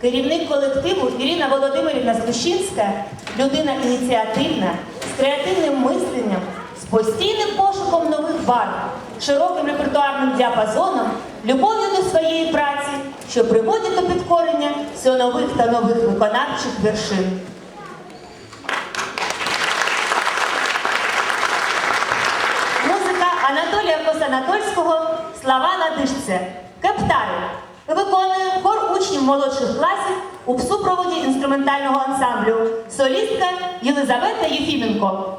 керівник колективу Ірина Володимирівна Злущинська людина ініціативна, з креативним мисленням, з постійним пошуком нових барв, широким репертуарним діапазоном, любов'ю до своєї праці, що приводить до підкорення все нових та нових виконавчих вершин. Музика Анатолія Косанатольського Слова на дишце. Кептари. Молодших класів у супроводі інструментального ансамблю. Солістка Єлизавета Єфіменко.